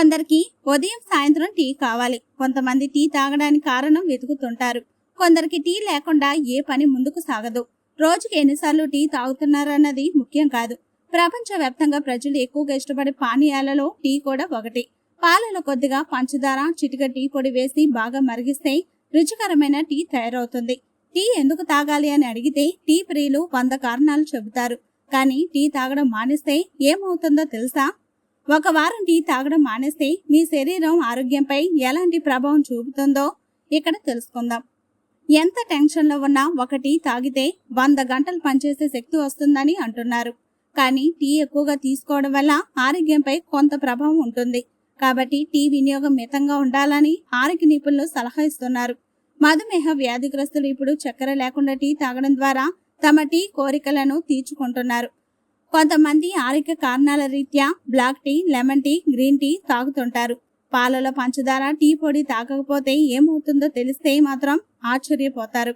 కొందరికి ఉదయం సాయంత్రం టీ కావాలి. కొంతమంది టీ తాగడానికి కారణం వెతుకుతుంటారు. కొందరికి టీ లేకుండా ఏ పని ముందుకు సాగదు. రోజుకి ఎన్నిసార్లు టీ తాగుతున్నారన్నది ముఖ్యం కాదు. ప్రపంచవ్యాప్తంగా ప్రజలు ఎక్కువగా ఇష్టపడే పానీయాలలో టీ కూడా ఒకటి. పాలలో కొద్దిగా పంచదార చిటిక టీ పొడి వేసి బాగా మరిగిస్తే రుచికరమైన టీ తయారవుతుంది. టీ ఎందుకు తాగాలి అని అడిగితే టీ ప్రియులు వంద కారణాలు చెబుతారు. కానీ టీ తాగడం మానేస్తే ఏమవుతుందో తెలుసా? ఒక వారం టీ తాగడం మానేస్తే మీ శరీరం ఆరోగ్యంపై ఎలాంటి ప్రభావం చూపుతుందో ఇక్కడ తెలుసుకుందాం. ఎంత టెన్షన్లో ఉన్నా ఒక టీ తాగితే వంద గంటలు పనిచేసే శక్తి వస్తుందని అంటున్నారు. కానీ టీ ఎక్కువగా తీసుకోవడం వల్ల ఆరోగ్యంపై కొంత ప్రభావం ఉంటుంది. కాబట్టి టీ వినియోగం మితంగా ఉండాలని ఆరోగ్య నిపుణులు సలహా ఇస్తున్నారు. మధుమేహ వ్యాధిగ్రస్తులు ఇప్పుడు చక్కెర లేకుండా టీ తాగడం ద్వారా తమ టీ కోరికలను తీర్చుకుంటున్నారు. కొంతమంది ఆరోగ్య కారణాల రీత్యా black tea lemon tea green tea తాగుతుంటారు. పాలలో పంచదార టీ పొడి తాగకపోతే ఏమవుతుందో తెలిస్తే మాత్రం ఆశ్చర్యపోతారు.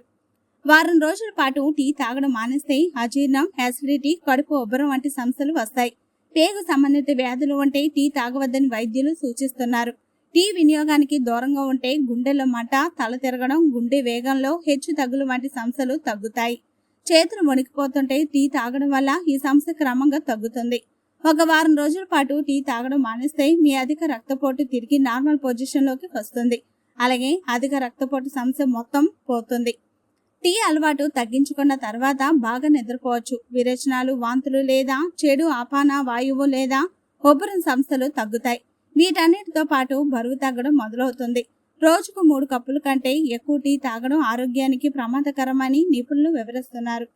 వారం రోజుల పాటు టీ తాగడం మానేస్తే అజీర్ణం యాసిడిటీ కడుపు ఉబ్బరం వంటి సమస్యలు వస్తాయి. పేగు సంబంధిత వ్యాధులు ఉంటే టీ తాగవద్దని వైద్యులు సూచిస్తున్నారు. టీ వినియోగానికి దూరంగా ఉంటే గుండెలో మంట తల తిరగడం గుండె వేగంలో హెచ్చు తగ్గులు వంటి సమస్యలు తగ్గుతాయి. చేతులు వణికిపోతుంటే టీ తాగడం వల్ల ఈ సమస్య క్రమంగా తగ్గుతుంది. ఒక వారం రోజుల పాటు టీ తాగడం మానేస్తే మీ అధిక రక్తపోటు తిరిగి నార్మల్ పొజిషన్లోకి వస్తుంది. అలాగే అధిక రక్తపోటు సమస్య మొత్తం పోతుంది. టీ అలవాటు తగ్గించుకున్న తర్వాత బాగా నిద్రపోవచ్చు. విరేచనాలు వాంతులు లేదా చెడు ఆపాన వాయువు లేదా ఒబ్బరం సమస్యలు తగ్గుతాయి. వీటన్నిటితో పాటు బరువు తగ్గడం మొదలవుతుంది. రోజుకు మూడు కప్పుల కంటే ఎక్కువ టీ తాగడం ఆరోగ్యానికి ప్రమాదకరమని నిపుణులు వివరిస్తున్నారు.